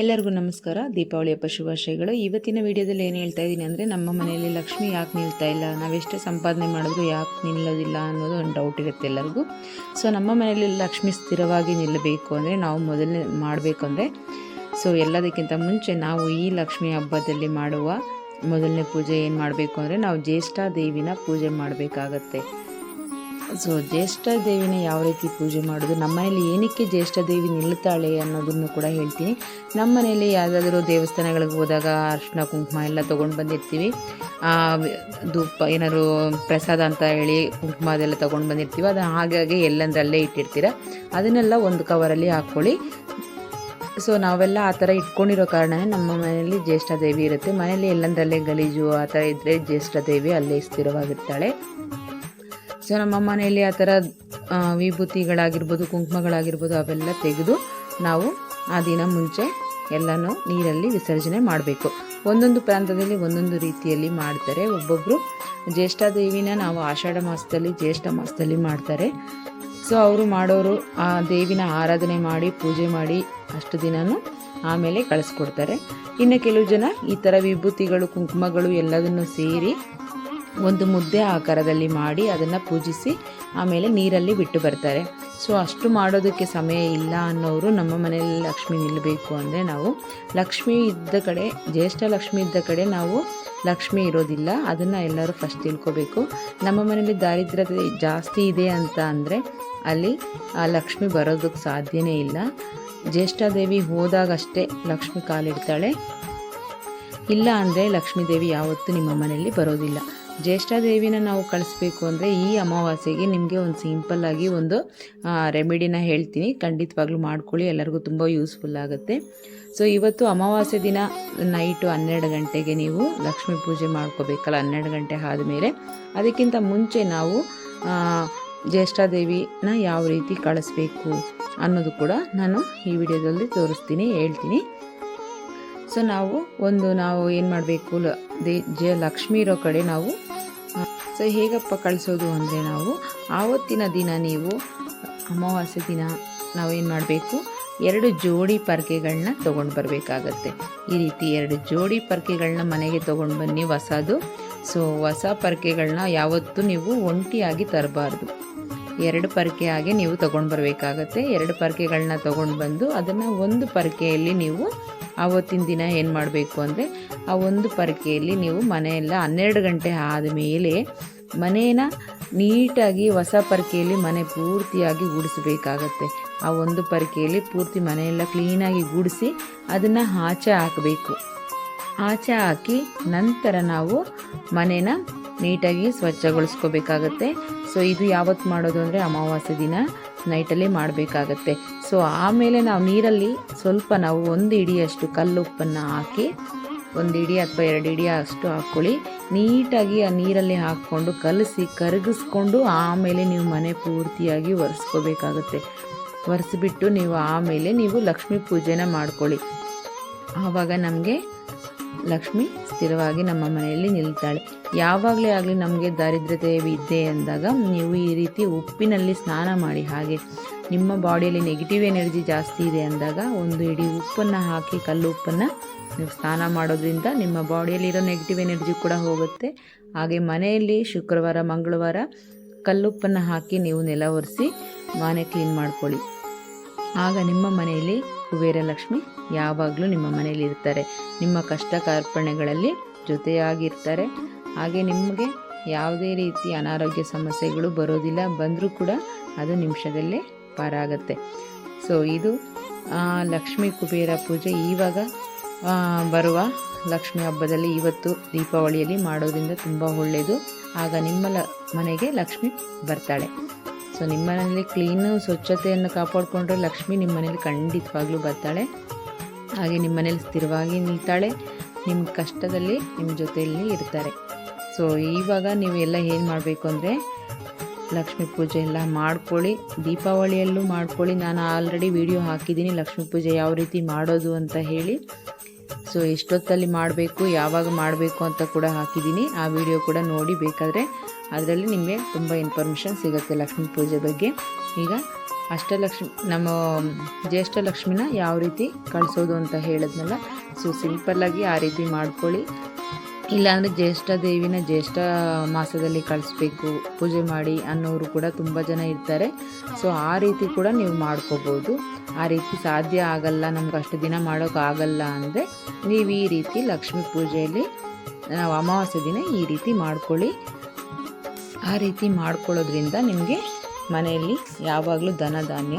ಎಲ್ಲರಿಗೂ ನಮಸ್ಕಾರ. ದೀಪಾವಳಿ ಹಬ್ಬ ಶುಭಾಶಯಗಳು ಇವತ್ತಿನ ವಿಡಿಯೋದಲ್ಲಿ ಏನು ಹೇಳ್ತಾ ಇದ್ದೀನಿ ಅಂದರೆ, ನಮ್ಮ ಮನೆಯಲ್ಲಿ ಲಕ್ಷ್ಮಿ ಯಾಕೆ ನಿಲ್ತಾ ಇಲ್ಲ? ನಾವೆಷ್ಟೇ ಸಂಪಾದನೆ ಮಾಡಿದ್ರು ಯಾಕೆ ನಿಲ್ಲೋದಿಲ್ಲ ಅನ್ನೋದು ಒಂದು ಡೌಟ್ ಇರುತ್ತೆ ಎಲ್ಲರಿಗೂ. ಸೊ ನಮ್ಮ ಮನೆಯಲ್ಲಿ ಲಕ್ಷ್ಮಿ ಸ್ಥಿರವಾಗಿ ನಿಲ್ಲಬೇಕು ಅಂದರೆ ನಾವು ಮೊದಲನೇ ಮಾಡಬೇಕು ಅಂದರೆ ಸೊ ಎಲ್ಲದಕ್ಕಿಂತ ಮುಂಚೆ ನಾವು ಈ ಲಕ್ಷ್ಮಿ ಹಬ್ಬದಲ್ಲಿ ಮಾಡುವ ಮೊದಲನೇ ಪೂಜೆ ಏನು ಮಾಡಬೇಕು ಅಂದರೆ, ನಾವು ಜ್ಯೇಷ್ಠ ದೇವಿನ ಪೂಜೆ ಮಾಡಬೇಕಾಗತ್ತೆ. ಸೊ ಜ್ಯೇಷ್ಠ ದೇವಿನ ಯಾವ ರೀತಿ ಪೂಜೆ ಮಾಡೋದು? ನಮ್ಮ ಮನೇಲಿ ಏನಕ್ಕೆ ಜ್ಯೇಷ್ಠ ದೇವಿ ನಿಲ್ಲುತ್ತಾಳೆ ಅನ್ನೋದನ್ನು ಕೂಡ ಹೇಳ್ತೀನಿ. ನಮ್ಮ ಮನೆಯಲ್ಲಿ ಯಾವುದಾದ್ರೂ ದೇವಸ್ಥಾನಗಳಿಗೆ ಹೋದಾಗ ಅರ್ಶಿನ ಕುಂಕುಮ ಎಲ್ಲ ತೊಗೊಂಡು ಬಂದಿರ್ತೀವಿ. ಧೂಪ ಏನಾದ್ರು ಪ್ರಸಾದ ಅಂತ ಹೇಳಿ ಕುಂಕುಮ ಅದೆಲ್ಲ ತೊಗೊಂಡು ಬಂದಿರ್ತೀವಿ. ಅದು ಹಾಗಾಗಿ ಎಲ್ಲಂದ್ರಲ್ಲೇ ಇಟ್ಟಿರ್ತೀರ. ಅದನ್ನೆಲ್ಲ ಒಂದು ಕವರಲ್ಲಿ ಹಾಕ್ಕೊಳ್ಳಿ ಸೊ ನಾವೆಲ್ಲ ಆ ಥರ ಇಟ್ಕೊಂಡಿರೋ ಕಾರಣವೇ ನಮ್ಮ ಮನೆಯಲ್ಲಿ ಜ್ಯೇಷ್ಠ ದೇವಿ ಇರುತ್ತೆ. ಮನೆಯಲ್ಲಿ ಎಲ್ಲಂದ್ರಲ್ಲೇ ಗಲೀಜು ಆ ಥರ ಇದ್ದರೆ ಜ್ಯೇಷ್ಠ ದೇವಿ ಅಲ್ಲೇ ಸ್ಥಿರವಾಗಿರ್ತಾಳೆ. ಸೊ ನಮ್ಮ ಮನೆಯಲ್ಲಿ ಆ ಥರ ವಿಭೂತಿಗಳಾಗಿರ್ಬೋದು, ಕುಂಕುಮಗಳಾಗಿರ್ಬೋದು, ಅವೆಲ್ಲ ತೆಗೆದು ನಾವು ಆ ದಿನ ಮುಂಚೆ ಎಲ್ಲನೂ ನೀರಲ್ಲಿ ವಿಸರ್ಜನೆ ಮಾಡಬೇಕು. ಒಂದೊಂದು ಪ್ರಾಂತದಲ್ಲಿ ಒಂದೊಂದು ರೀತಿಯಲ್ಲಿ ಮಾಡ್ತಾರೆ. ಒಬ್ಬೊಬ್ಬರು ಜ್ಯೇಷ್ಠ ದೇವಿನ ನಾವು ಆಷಾಢ ಮಾಸದಲ್ಲಿ ಜ್ಯೇಷ್ಠ ಮಾಸದಲ್ಲಿ ಮಾಡ್ತಾರೆ. ಸೊ ಅವರು ಮಾಡೋರು ಆ ದೇವಿನ ಆರಾಧನೆ ಮಾಡಿ, ಪೂಜೆ ಮಾಡಿ ಅಷ್ಟು ದಿನನೂ ಆಮೇಲೆ ಕಳಿಸ್ಕೊಡ್ತಾರೆ. ಇನ್ನು ಕೆಲವು ಜನ ಈ ಥರ ವಿಭೂತಿಗಳು, ಕುಂಕುಮಗಳು ಎಲ್ಲದನ್ನು ಸೇರಿ ಒಂದು ಮುದ್ದೆ ಆಕಾರದಲ್ಲಿ ಮಾಡಿ ಅದನ್ನು ಪೂಜಿಸಿ ಆಮೇಲೆ ನೀರಲ್ಲಿ ಬಿಟ್ಟು ಬರ್ತಾರೆ. ಸೊ, ಅಷ್ಟು ಮಾಡೋದಕ್ಕೆ ಸಮಯ ಇಲ್ಲ ಅನ್ನೋರು ನಮ್ಮ ಮನೆಯಲ್ಲಿ ಲಕ್ಷ್ಮಿ ನಿಲ್ಲಬೇಕು ಅಂದರೆ ನಾವು ಲಕ್ಷ್ಮಿ ಇದ್ದ ಕಡೆ, ಜ್ಯೇಷ್ಠ ಲಕ್ಷ್ಮಿ ಇದ್ದ ಕಡೆ ನಾವು ಲಕ್ಷ್ಮಿ ಇರೋದಿಲ್ಲ. ಅದನ್ನು ಎಲ್ಲರೂ ಫಸ್ಟ್ ತಿಳ್ಕೋಬೇಕು. ನಮ್ಮ ಮನೆಯಲ್ಲಿ ದಾರಿದ್ರ್ಯತೆ ಜಾಸ್ತಿ ಇದೆ ಅಂತ ಅಂದರೆ ಅಲ್ಲಿ ಆ ಲಕ್ಷ್ಮಿ ಬರೋದಕ್ಕೆ ಸಾಧ್ಯನೇ ಇಲ್ಲ. ಜ್ಯೇಷ್ಠಾದೇವಿ ಹೋದಾಗಷ್ಟೇ ಲಕ್ಷ್ಮಿ ಕಾಲಿಡ್ತಾಳೆ. ಇಲ್ಲ ಅಂದರೆ ಲಕ್ಷ್ಮೀದೇವಿ ಯಾವತ್ತೂ ನಿಮ್ಮ ಮನೆಯಲ್ಲಿ ಬರೋದಿಲ್ಲ. ಜ್ಯೇಷ್ಠಾದೇವಿನ ನಾವು ಕಳಿಸ್ಬೇಕು ಅಂದರೆ ಈ ಅಮಾವಾಸ್ಯೆಗೆ ನಿಮಗೆ ಒಂದು ಸಿಂಪಲ್ಲಾಗಿ ಒಂದು ರೆಮಿಡಿನ ಹೇಳ್ತೀನಿ. ಖಂಡಿತವಾಗ್ಲೂ ಮಾಡ್ಕೊಳ್ಳಿ. ಎಲ್ಲರಿಗೂ ತುಂಬ ಯೂಸ್ಫುಲ್ ಆಗುತ್ತೆ. ಸೊ ಇವತ್ತು ಅಮಾವಾಸ್ಯೆ ದಿನ ನೈಟು ಹನ್ನೆರಡು ಗಂಟೆಗೆ ನೀವು ಲಕ್ಷ್ಮೀ ಪೂಜೆ ಮಾಡ್ಕೋಬೇಕಲ್ಲ, ಹನ್ನೆರಡು ಗಂಟೆ ಆದಮೇಲೆ. ಅದಕ್ಕಿಂತ ಮುಂಚೆ ನಾವು ಜ್ಯೇಷ್ಠಾದೇವಿನ ಯಾವ ರೀತಿ ಕಳಿಸ್ಬೇಕು ಅನ್ನೋದು ಕೂಡ ನಾನು ಈ ವಿಡಿಯೋದಲ್ಲಿ ತೋರಿಸ್ತೀನಿ, ಹೇಳ್ತೀನಿ. ಸೊ ನಾವು ಒಂದು, ನಾವು ಏನು ಮಾಡಬೇಕು? ದೇ, ಜ ಲಕ್ಷ್ಮಿ ಇರೋ ಕಡೆ ನಾವು ಸೊ ಹೇಗಪ್ಪ ಕಳಿಸೋದು ಅಂದರೆ ನಾವು ಆವತ್ತಿನ ದಿನ ನೀವು ಅಮಾವಾಸ್ಯೆ ದಿನ ನಾವೇನು ಮಾಡಬೇಕು? ಎರಡು ಜೋಡಿ ಪರ್ಕೆಗಳನ್ನ ತೊಗೊಂಡು ಬರಬೇಕಾಗತ್ತೆ. ಈ ರೀತಿ ಎರಡು ಜೋಡಿ ಪರ್ಕೆಗಳನ್ನ ಮನೆಗೆ ತೊಗೊಂಡು ಬನ್ನಿ ಹೊಸದು. ಸೊ ಹೊಸ ಪರ್ಕೆಗಳನ್ನ ಯಾವತ್ತೂ ನೀವು ಒಂಟಿಯಾಗಿ ತರಬಾರ್ದು. ಎರಡು ಪರ್ಕೆ ಹಾಗೆ ನೀವು ತೊಗೊಂಡು ಬರಬೇಕಾಗತ್ತೆ. ಎರಡು ಪರ್ಕೆಗಳನ್ನ ತೊಗೊಂಡು ಬಂದು ಅದನ್ನು ಒಂದು ಪರ್ಕೆಯಲ್ಲಿ ನೀವು ಆವತ್ತಿನ ದಿನ ಏನು ಮಾಡಬೇಕು ಅಂದರೆ ಆ ಒಂದು ಪರಕೆಯಲ್ಲಿ ನೀವು ಮನೆಯೆಲ್ಲ ಹನ್ನೆರಡು ಗಂಟೆ ಆದಮೇಲೆ ಮನೇನ ನೀಟಾಗಿ ಹೊಸ ಪರಕೆಯಲ್ಲಿ ಮನೆ ಪೂರ್ತಿಯಾಗಿ ಗುಡಿಸಬೇಕಾಗತ್ತೆ. ಆ ಒಂದು ಪರಕೆಯಲ್ಲಿ ಪೂರ್ತಿ ಮನೆಯೆಲ್ಲ ಕ್ಲೀನಾಗಿ ಗುಡಿಸಿ ಅದನ್ನು ಆಚೆ ಹಾಕಬೇಕು. ಆಚೆ ಹಾಕಿ ನಂತರ ನಾವು ಮನೇನ ನೀಟಾಗಿ ಸ್ವಚ್ಛಗೊಳಿಸ್ಕೋಬೇಕಾಗತ್ತೆ. ಸೊ ಇದು ಯಾವತ್ತು ಮಾಡೋದು ಅಂದರೆ ಅಮಾವಾಸ್ಯೆ ದಿನ. ನೈಟಲ್ಲಿ ಮಾಡಬೇಕಾಗತ್ತೆ. ಸೊ ಆಮೇಲೆ ನಾವು ನೀರಲ್ಲಿ ಸ್ವಲ್ಪ ನಾವು ಒಂದು ಇಡಿಯಷ್ಟು ಕಲ್ಲುಪ್ಪನ್ನು ಹಾಕಿ, ಒಂದು ಇಡಿ ಅಥವಾ ಎರಡು ಇಡಿಯ ಅಷ್ಟು ಹಾಕ್ಕೊಳ್ಳಿ. ನೀಟಾಗಿ ಆ ನೀರಲ್ಲಿ ಹಾಕ್ಕೊಂಡು ಕಲಸಿ ಕರಗಿಸ್ಕೊಂಡು ಆಮೇಲೆ ನೀವು ಮನೆ ಪೂರ್ತಿಯಾಗಿ ಒರೆಸ್ಕೋಬೇಕಾಗತ್ತೆ. ಒರೆಸ್ಬಿಟ್ಟು ನೀವು ಆಮೇಲೆ ನೀವು ಲಕ್ಷ್ಮೀ ಪೂಜೆನ ಮಾಡ್ಕೊಳ್ಳಿ. ಆವಾಗ ನಮಗೆ ಲಕ್ಷ್ಮಿ ಸ್ಥಿರವಾಗಿ ನಮ್ಮ ಮನೆಯಲ್ಲಿ ನಿಲ್ತಾಳೆ. ಯಾವಾಗಲೇ ಆಗಲಿ ನಮಗೆ ದಾರಿದ್ರ್ಯತೆ ಇದೆ ಅಂದಾಗ ನೀವು ಈ ರೀತಿ ಉಪ್ಪಿನಲ್ಲಿ ಸ್ನಾನ ಮಾಡಿ ಹಾಗೆ ನಿಮ್ಮ ಬಾಡಿಯಲ್ಲಿ ನೆಗೆಟಿವ್ ಎನರ್ಜಿ ಜಾಸ್ತಿ ಇದೆ ಅಂದಾಗ ಒಂದು ಇಡೀ ಉಪ್ಪನ್ನು ಹಾಕಿ ಕಲ್ಲು ಉಪ್ಪನ್ನು ನೀವು ಸ್ನಾನ ಮಾಡೋದ್ರಿಂದ ನಿಮ್ಮ ಬಾಡಿಯಲ್ಲಿರೋ ನೆಗೆಟಿವ್ ಎನರ್ಜಿ ಕೂಡ ಹೋಗುತ್ತೆ. ಹಾಗೆ ಮನೆಯಲ್ಲಿ ಶುಕ್ರವಾರ, ಮಂಗಳವಾರ ಕಲ್ಲುಪ್ಪನ್ನು ಹಾಕಿ ನೀವು ನೆಲ ಒರೆಸಿ, ಮನೆ ಕ್ಲೀನ್ ಮಾಡ್ಕೊಳ್ಳಿ. ಆಗ ನಿಮ್ಮ ಮನೆಯಲ್ಲಿ ಕುಬೇರ ಲಕ್ಷ್ಮಿ ಯಾವಾಗಲೂ ನಿಮ್ಮ ಮನೆಯಲ್ಲಿ ಇರ್ತಾರೆ. ನಿಮ್ಮ ಕಷ್ಟ ಕಾರ್ಪಣೆಗಳಲ್ಲಿ ಜೊತೆಯಾಗಿರ್ತಾರೆ. ಹಾಗೆ ನಿಮಗೆ ಯಾವುದೇ ರೀತಿ ಅನಾರೋಗ್ಯ ಸಮಸ್ಯೆಗಳು ಬರೋದಿಲ್ಲ, ಬಂದರೂ ಕೂಡ ಅದು ನಿಮಿಷದಲ್ಲೇ ಪಾರಾಗತ್ತೆ. ಸೊ ಇದು ಲಕ್ಷ್ಮೀ ಕುಬೇರ ಪೂಜೆ. ಇವಾಗ ಬರುವ ಲಕ್ಷ್ಮಿ ಹಬ್ಬದಲ್ಲಿ ಇವತ್ತು ದೀಪಾವಳಿಯಲ್ಲಿ ಮಾಡೋದ್ರಿಂದ ತುಂಬ ಒಳ್ಳೆಯದು ಆಗ ನಿಮ್ಮ ಲ, ಮನೆಗೆ ಲಕ್ಷ್ಮಿ ಬರ್ತಾಳೆ. ಸೊ ನಿಮ್ಮ ಮನೆಯಲ್ಲಿ ಕ್ಲೀನು ಸ್ವಚ್ಛತೆಯನ್ನು ಕಾಪಾಡಿಕೊಂಡ್ರೆ ಲಕ್ಷ್ಮಿ ನಿಮ್ಮ ಮನೇಲಿ ಖಂಡಿತವಾಗ್ಲೂ ಬರ್ತಾಳೆ. ಹಾಗೆ ನಿಮ್ಮ ಮನೇಲಿ ಸ್ಥಿರವಾಗಿ ನಿಲ್ತಾಳೆ. ನಿಮ್ಮ ಕಷ್ಟದಲ್ಲಿ ನಿಮ್ಮ ಜೊತೆಯಲ್ಲಿ ಇರ್ತಾರೆ. ಸೊ ಇವಾಗ ನೀವು ಎಲ್ಲ ಏನು ಮಾಡಬೇಕು ಅಂದರೆ, ಲಕ್ಷ್ಮೀ ಪೂಜೆ ಎಲ್ಲ ಮಾಡ್ಕೊಳ್ಳಿ. ದೀಪಾವಳಿಯಲ್ಲೂ ಮಾಡ್ಕೊಳ್ಳಿ. ನಾನು ಆಲ್ರೆಡಿ ವಿಡಿಯೋ ಹಾಕಿದ್ದೀನಿ. ಲಕ್ಷ್ಮೀ ಪೂಜೆ ಯಾವ ರೀತಿ ಮಾಡೋದು ಅಂತ ಹೇಳಿ. ಸೊ ಎಷ್ಟೊತ್ತಲ್ಲಿ ಮಾಡಬೇಕು, ಯಾವಾಗ ಮಾಡಬೇಕು ಅಂತ ಕೂಡ ಹಾಕಿದ್ದೀನಿ. ಆ ವಿಡಿಯೋ ಕೂಡ ನೋಡಿ ಬೇಕಾದರೆ, ಅದರಲ್ಲಿ ನಿಮಗೆ ತುಂಬ ಇನ್ಫಾರ್ಮೇಷನ್ ಸಿಗುತ್ತೆ ಲಕ್ಷ್ಮೀ ಪೂಜೆ ಬಗ್ಗೆ. ಈಗ ಅಷ್ಟಲಕ್ಷ್ಮಿ, ನಮ್ಮ ಜ್ಯೇಷ್ಠ ಲಕ್ಷ್ಮಿನ ಯಾವ ರೀತಿ ಕಳಿಸೋದು ಅಂತ ಹೇಳಿದ್ನಲ್ಲ, ಸೊ ಸಿಂಪಲ್ಲಾಗಿ ಆ ರೀತಿ ಮಾಡ್ಕೊಳ್ಳಿ. ಇಲ್ಲಾಂದರೆ ಜ್ಯೇಷ್ಠ ದೇವಿನ ಜ್ಯೇಷ್ಠ ಮಾಸದಲ್ಲಿ ಕಳಿಸ್ಬೇಕು, ಪೂಜೆ ಮಾಡಿ ಅನ್ನೋರು ಕೂಡ ತುಂಬ ಜನ ಇರ್ತಾರೆ. ಸೊ ಆ ರೀತಿ ಕೂಡ ನೀವು ಮಾಡ್ಕೋಬೋದು. ಆ ರೀತಿ ಸಾಧ್ಯ ಆಗಲ್ಲ, ನಮ್ಗೆ ಅಷ್ಟು ದಿನ ಮಾಡೋಕ್ಕಾಗಲ್ಲ ಅಂದರೆ ನೀವು ಈ ರೀತಿ ಲಕ್ಷ್ಮೀ ಪೂಜೆಯಲ್ಲಿ, ನಾವು ಅಮಾವಾಸ್ಯೆ ದಿನ ಈ ರೀತಿ ಮಾಡ್ಕೊಳ್ಳಿ. ಆ ರೀತಿ ಮಾಡ್ಕೊಳ್ಳೋದ್ರಿಂದ ನಿಮಗೆ ಮನೆಯಲ್ಲಿ ಯಾವಾಗಲೂ ಧನ ಧಾನ್ಯ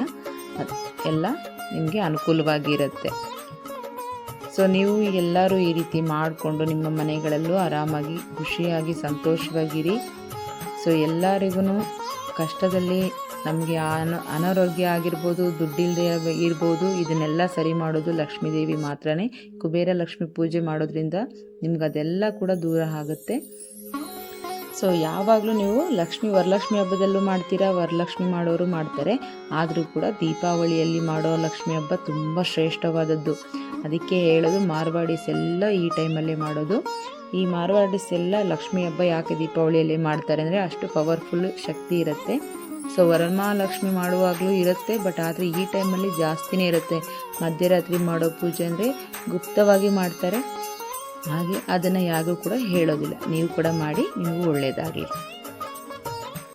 ಎಲ್ಲ ನಿಮಗೆ ಅನುಕೂಲವಾಗಿರುತ್ತೆ ಸೊ ನೀವು ಎಲ್ಲರೂ ಈ ರೀತಿ ಮಾಡಿಕೊಂಡು ನಿಮ್ಮ ಮನೆಗಳಲ್ಲೂ ಆರಾಮಾಗಿ, ಖುಷಿಯಾಗಿ, ಸಂತೋಷವಾಗಿರಿ. ಸೊ ಎಲ್ಲರಿಗೂ ಕಷ್ಟದಲ್ಲಿ ನಮಗೆ ಅನ, ಅನಾರೋಗ್ಯ ಆಗಿರ್ಬೋದು ದುಡ್ಡಿಲ್ಲದೆ ಇರ್ಬೋದು, ಇದನ್ನೆಲ್ಲ ಸರಿ ಮಾಡೋದು ಲಕ್ಷ್ಮೀದೇವಿ ಮಾತ್ರನೇ. ಕುಬೇರ ಲಕ್ಷ್ಮಿ ಪೂಜೆ ಮಾಡೋದ್ರಿಂದ ನಿಮ್ಗೆ ಅದೆಲ್ಲ ಕೂಡ ದೂರ ಆಗುತ್ತೆ. ಸೊ ಯಾವಾಗಲೂ ನೀವು ಲಕ್ಷ್ಮಿ, ವರಲಕ್ಷ್ಮಿ ಹಬ್ಬದಲ್ಲೂ ಮಾಡ್ತೀರಾ? ವರಲಕ್ಷ್ಮಿ ಮಾಡೋರು ಮಾಡ್ತಾರೆ. ಆದರೂ ಕೂಡ ದೀಪಾವಳಿಯಲ್ಲಿ ಮಾಡೋ ಲಕ್ಷ್ಮಿ ಹಬ್ಬ ತುಂಬ ಶ್ರೇಷ್ಠವಾದದ್ದು. ಅದಕ್ಕೆ ಹೇಳೋದು ಮಾರ್ವಾಡಿಸ್ ಎಲ್ಲ ಈ ಟೈಮಲ್ಲಿ ಮಾಡೋದು. ಈ ಮಾರ್ವಾಡಿಸ್ ಎಲ್ಲ ಲಕ್ಷ್ಮಿ ಹಬ್ಬ ಯಾಕೆ ದೀಪಾವಳಿಯಲ್ಲಿ ಮಾಡ್ತಾರೆ ಅಂದರೆ ಅಷ್ಟು ಪವರ್ಫುಲ್ ಶಕ್ತಿ ಇರುತ್ತೆ. ಸೊ ವರಮಹಾಲಕ್ಷ್ಮಿ ಮಾಡುವಾಗಲೂ ಇರುತ್ತೆ, ಬಟ್ ಆದರೆ ಈ ಟೈಮಲ್ಲಿ ಜಾಸ್ತಿನೇ ಇರುತ್ತೆ. ಮಧ್ಯರಾತ್ರಿ ಮಾಡೋ ಪೂಜೆ ಅಂದರೆ ಗುಪ್ತವಾಗಿ ಮಾಡ್ತಾರೆ. ಹಾಗೆ ಅದನ್ನು ಯಾರಿಗೂ ಕೂಡ ಹೇಳೋದಿಲ್ಲ. ನೀವು ಕೂಡ ಮಾಡಿ ನಿಮಗೂ ಒಳ್ಳೆಯದಾಗಲಿ